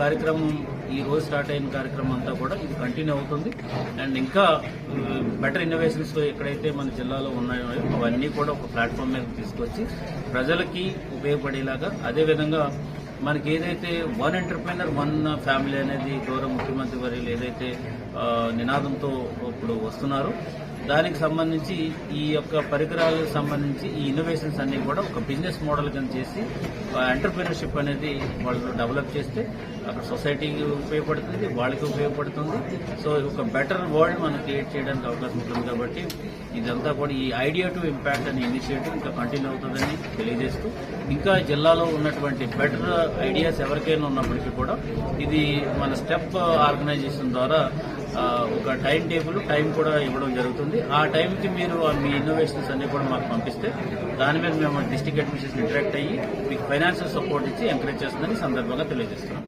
కార్యక్రమం ఈ రోజు స్టార్ట్ అయిన కార్యక్రమం అంతా కూడా ఇది కంటిన్యూ అవుతుంది. అండ్ ఇంకా బెటర్ ఇన్నోవేషన్స్ ఎక్కడైతే మన జిల్లాలో ఉన్నాయో అవన్నీ కూడా ఒక ప్లాట్ఫామ్ మీద తీసుకొచ్చి ప్రజలకి ఉపయోగపడేలాగా అదేవిధంగా మనకి ఏదైతే వన్ ఎంటర్ప్రైనర్ వన్ ఫ్యామిలీ అనేది గౌరవ ముఖ్యమంత్రి వర్యులు ఏదైతే నినాదంతో ఇప్పుడు వస్తున్నారో దానికి సంబంధించి ఈ యొక్క పరికరాలకు సంబంధించి ఈ ఇన్నోవేషన్స్ అన్ని కూడా ఒక బిజినెస్ మోడల్ కింద చేసి ఎంటర్ప్రినర్షిప్ అనేది వాళ్ళు డెవలప్ చేస్తే అక్కడ సొసైటీకి ఉపయోగపడుతుంది వాళ్ళకి ఉపయోగపడుతుంది. సో ఒక బెటర్ వరల్డ్ మనం క్రియేట్ చేయడానికి అవకాశం ఉంటుంది కాబట్టి ఇదంతా కూడా ఈ ఐడియా టు ఇంపాక్ట్ అనే ఇనిషియేటివ్ ఇంకా కంటిన్యూ అవుతుందని తెలియజేస్తూ ఇంకా జిల్లాలో ఉన్నటువంటి బెటర్ ఐడియాస్ ఎవరికైనా ఉన్నప్పటికీ కూడా ఇది మన స్టెప్ ఆర్గనైజేషన్ ద్వారా ఒక టైం టేబుల్ టైం కూడా ఇవ్వడం జరుగుతుంది. ఆ టైంకి మీరు ఆ మీ ఇన్నోవేషన్స్ అన్ని కూడా మాకు పంపిస్తే దాని మీద మేము డిస్ట్రిక్ట్ అడ్మినిస్ట్రేషన్ ఇంటరాక్ట్ అయ్యి మీకు ఫైనాన్షియల్ సపోర్ట్ ఇచ్చి ఎంకరేజ్ చేస్తుందని సందర్భంగా తెలియజేస్తున్నాం.